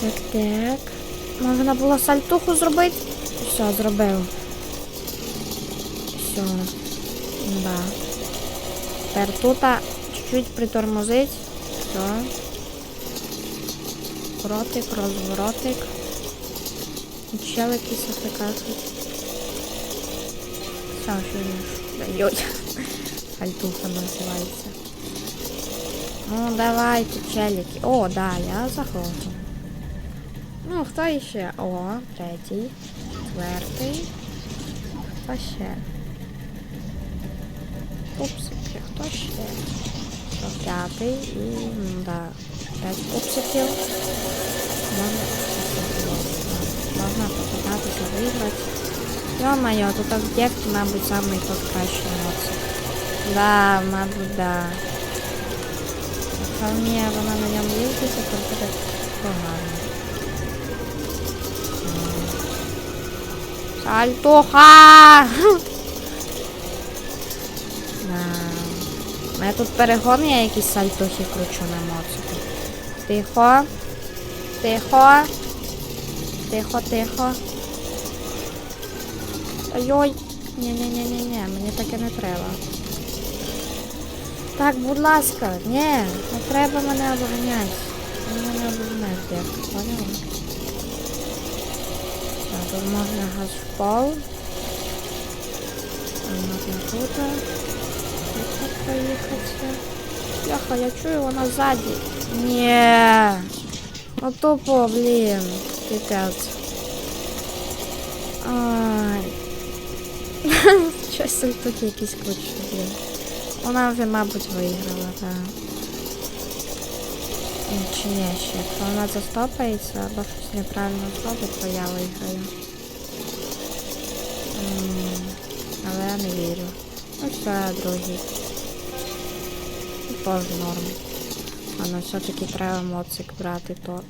Так. так. Можна було сальтуху зробити. Все, зробив. Все. Да. Тепер тут чуть-чуть притормозить. Все. Кротик, розворотик. Ще якийсь африкасить. Все, що не Йой. Альтуха називається. Ну, давайте, челіки. О, да, я захочу. Ну, хто іще? О, третій, четвертий. Хто ще? Пупсики, хто ще? Хто п'ятий і, да, п'ять пупсиків. Можна, можна попитатися виграти. Ё-моё, тут дівки, мабуть, самий тот кращий емоцій. Да, мабуть, да. Якщо вміє вона на ньому їздити, то буде погано. Сальтуха! Да. У мене тут перегон, я якісь сальтухи кручу на моцику. Тихо. Тихо. Тихо, тихо. Ой-ой. Ні-ні-ні-ні-ні, мені таке не треба. Так, будь ласка, ні, не треба мене обороняти. Мене обороняєте, як поняла? Можна газ в пол. Можна тут. Тут. Бляха, я чую, вона ззаді. Ні. Ну тупо, блін. Пипець. Ай. Щось тут якісь круче, блін. Вона вже, мабуть, виграла, так. Чи ні ще? Якщо вона застопається або щось неправильно зробить, то я виграю. Але я не вірю. Ну все, другий. Тож норм. А ну все-таки треба моцик брати тот.